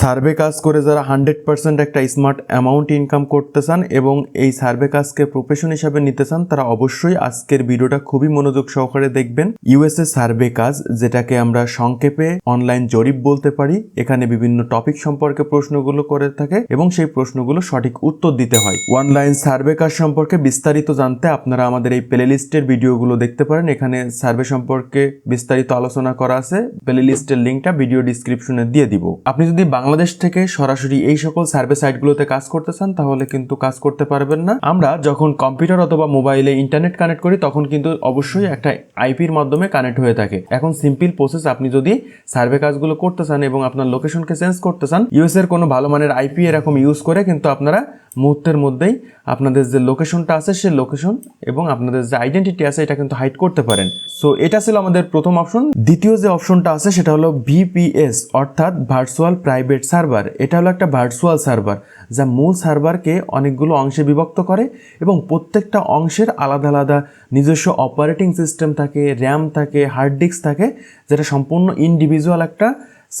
Survey কাজ করে যারা হান্ড্রেড পার্সেন্ট একটা স্মার্ট অ্যামাউন্ট ইনকাম করতে চান এবং এই সার্ভে কাজকে প্রফেশন হিসাবে নিতে চান, তারা অবশ্যই আজকের ভিডিওটা খুবই মনোযোগ সহকারে দেখবেন। ইউএসএ সার্ভে কাজ, যেটাকে আমরা সংক্ষেপে অনলাইন জরিপ বলতে পারি, এখানে বিভিন্ন টপিক সম্পর্কে প্রশ্নগুলো করে থাকে এবং সেই প্রশ্নগুলো সঠিক উত্তর দিতে হয়। অনলাইন সার্ভে কাজ সম্পর্কে বিস্তারিত জানতে আপনারা আমাদের এই প্লে লিস্টের ভিডিওগুলো দেখতে পারেন। এখানে সার্ভে সম্পর্কে বিস্তারিত আলোচনা করা আছে। প্লে লিস্টের লিঙ্কটা ভিডিও ডিসক্রিপশনে দিয়ে দিব। আপনি যদি বাংলাদেশ থেকে সরাসরি এই সকল সার্ভে সাইটগুলোতে কাজ করতে চান তাহলে কিন্তু কাজ করতে পারবেন না। আমরা যখন কম্পিউটার অথবা মোবাইলে ইন্টারনেট কানেক্ট করি, তখন কিন্তু অবশ্যই একটা আইপির মাধ্যমে কানেক্ট হয়ে থাকে। এখন সিম্পল প্রসেস, আপনি যদি সার্ভে কাজগুলো করতে চান এবং আপনার লোকেশনকে চেঞ্জ করতে চান ইউএস এর কোনো ভালো মানের আইপি এরকম ইউজ করে কিন্তু আপনারা মুহূর্তের মধ্যেই আপনাদের যে লোকেশনটা আছে, সে লোকেশন এবং আপনাদের যে আইডেন্টিটি আছে, এটা কিন্তু হাইড করতে পারেন। সো, এটা ছিল আমাদের প্রথম অপশন। দ্বিতীয় যে অপশনটা আছে, সেটা হলো ভিপিএস, অর্থাৎ ভার্চুয়াল প্রাইভেট সার্ভার, এটা হলো একটা ভার্চুয়াল সার্ভার, যা মূল সার্ভারকে অনেকগুলো অংশে বিভক্ত করে এবং প্রত্যেকটা অংশের আলাদা আলাদা নিজস্ব অপারেটিং সিস্টেম থাকে র্যাম থাকে হার্ড ডিস্ক থাকে, যেটা সম্পূর্ণ ইন্ডিভিজুয়াল একটা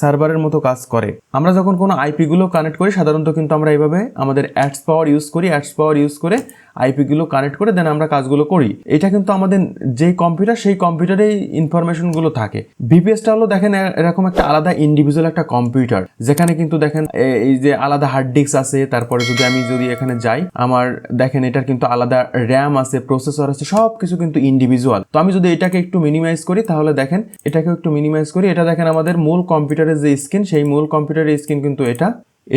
সার্ভারের মতো কাজ করে। আমরা যখন কোনো আইপিগুলো কানেক্ট করি, সাধারণত কিন্তু আমরা এইভাবে আমাদের অ্যাডস পাওয়ার ইউজ করি, অ্যাডস পাওয়ার ইউজ করে আইপিগুলো কানেক্ট করে দেন আমরা কাজগুলো করি। এটা কিন্তু আমাদের যেই কম্পিউটার, সেই কম্পিউটারেই ইনফরমেশনগুলো থাকে। বিপিএসটা হলো দেখেন এরকম একটা আলাদা ইন্ডিভিজুয়াল একটা কম্পিউটার, যেখানে কিন্তু দেখেন এই যে আলাদা হার্ড ডিস্ক আছে, তারপরে যদি আমি যদি এখানে যাই, আমার দেখেন এটার কিন্তু আলাদা র্যাম আছে প্রসেসর আছে সব কিছু কিন্তু ইন্ডিভিজুয়াল তো আমি যদি এটাকে একটু মিনিমাইজ করি, তাহলে দেখেন এটাকে একটু মিনিমাইজ করি। এটা দেখেন আমাদের মূল কম্পিউটারের যে স্ক্রিন সেই মূল কম্পিউটারের স্ক্রিন কিন্তু এটা।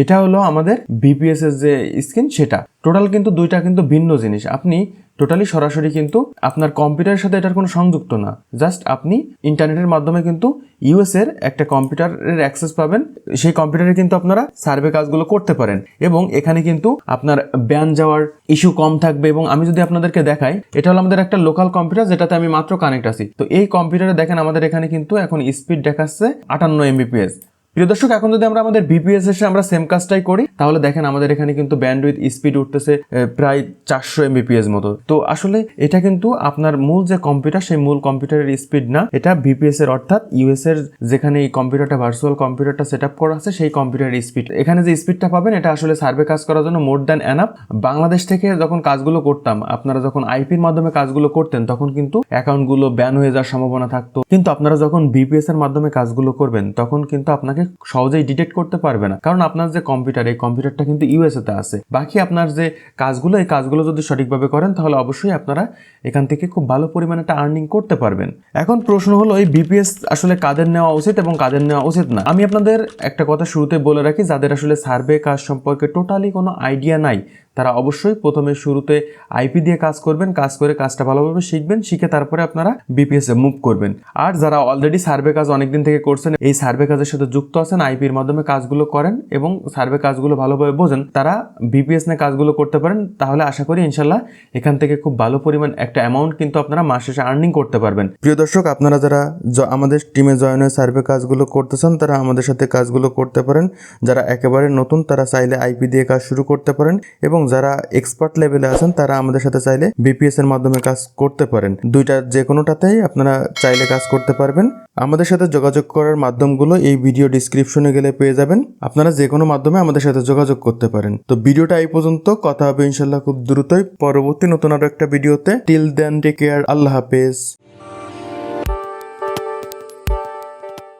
এটা হলো আমাদের বিপিএস এর যে স্ক্রিন সেটা। টোটাল কিন্তু দুইটা কিন্তু ভিন্ন জিনিস। আপনি টোটালি সরাসরি কিন্তু আপনার কম্পিউটারের সাথে এটার কোনো সংযুক্ত না। জাস্ট আপনি ইন্টারনেটের মাধ্যমে কিন্তু ইউএস এর একটা কম্পিউটারের অ্যাক্সেস পাবেন। সেই কম্পিউটারে কিন্তু আপনারা সার্ভে কাজগুলো করতে পারেন। এবং এখানে কিন্তু আপনার ব্যান যাওয়ার ইস্যু কম থাকবে। এবং আমি যদি আপনাদেরকে দেখাই, এটা হলো আমাদের একটা লোকাল কম্পিউটার যেটাতে আমি মাত্র কানেক্ট আছি। তো এই কম্পিউটারে দেখেন আমাদের এখানে কিন্তু এখন স্পিড দেখাচ্ছে আটান্ন এমবিপিএস প্রিয় দর্শক, এখন যদি আমরা আমাদের বিপিএস এসে আমরা সেম কাজটাই করি, তাহলে দেখেন আমাদের এখানে কিন্তু ব্যান্ড উইথ স্পিড উঠতেছে প্রায় চারশো এমবিপিএস মতো। তো আসলে এটা কিন্তু আপনার মূল যে কম্পিউটার সেই মূল কম্পিউটারের স্পিড না। এটা বিপিএস এর, অর্থাৎ ইউএস এর যেখানে এই কম্পিউটারটা ভার্চুয়াল কম্পিউটারটা সেট আপ করা আছে, সেই কম্পিউটারের স্পিড এখানে যে স্পিডটা পাবেন, এটা আসলে সার্ভে কাজ করার জন্য মোর দ্যান এনাফ বাংলাদেশ থেকে যখন কাজগুলো করতাম, আপনারা যখন আইপির মাধ্যমে কাজগুলো করতেন, তখন কিন্তু অ্যাকাউন্টগুলো ব্যান হয়ে যাওয়ার সম্ভাবনা থাকতো। কিন্তু আপনারা যখন বিপিএস এর মাধ্যমে কাজগুলো করবেন, তখন কিন্তু আপনাকে সহজেই ডিটেক্ট করতে পারবে না। কারণ আপনার যে কম্পিউটার এই কম্পিউটারটা কিন্তু ইউএসএতে আছে। বাকি আপনার যে কাজগুলো, এই কাজগুলো যদি সঠিকভাবে করেন, তাহলে অবশ্যই আপনারা এখান থেকে খুব ভালো পরিমাণে একটা আর্নিং করতে পারবেন। এখন প্রশ্ন হলো, এই বিপিএস আসলে কাদের নেওয়া উচিত এবং কাদের নেওয়া উচিত না? আমি আপনাদের একটা কথা শুরুতে বলে রাখি, যাদের আসলে সার্ভে কাজ সম্পর্কে টোটালি কোনো আইডিয়া নাই তারা অবশ্যই প্রথমে শুরুতে আইপি দিয়ে কাজ করবেন, কাজ করে কাজটা ভালোভাবে শিখবেন, শিখে তারপরে আপনারা বিপিএস মুভ করবেন। আর যারা অলরেডি সার্ভে কাজ অনেকদিন থেকে করছেন, এই সার্ভে কাজের সাথে যুক্ত আছেন আইপির মাধ্যমে কাজগুলো করেন এবং সার্ভে কাজগুলো ভালোভাবে বোঝেন, তারা বিপিএস নিয়ে কাজগুলো করতে পারেন, তাহলে আশা করি ইনশাল্লাহ এখান থেকে খুব ভালো পরিমাণ একটা অ্যামাউন্ট কিন্তু আপনারা মাস শেষে আর্নিং করতে পারবেন। প্রিয় দর্শক, আপনারা যারা আমাদের টিমে জয়েন হয়ে সার্ভে কাজগুলো করতে চান তারা আমাদের সাথে কাজগুলো করতে পারেন। যারা একেবারে নতুন, তারা চাইলে আইপি দিয়ে কাজ শুরু করতে পারেন এবং যারা এক্সপার্ট লেভেলে আছেন, তারা আমাদের সাথে চাইলে বিপিএস এর মাধ্যমে কাজ করতে পারেন। দুইটা যে কোনোটাতেই আপনারা চাইলে কাজ করতে পারবেন। আমাদের সাথে যোগাযোগ করার মাধ্যমগুলো এই ভিডিও ডিসক্রিপশনে গেলে পেয়ে যাবেন। আপনারা যে কোনো মাধ্যমে আমাদের সাথে যোগাযোগ করতে পারেন। তো ভিডিওটা এই পর্যন্ত। কথা হবে ইনশাল্লাহ খুব দ্রুতই। পরবর্তী নতুন আরও একটা ভিডিওতে টিল দেন টেক কেয়ার আল্লাহ হাফেজ।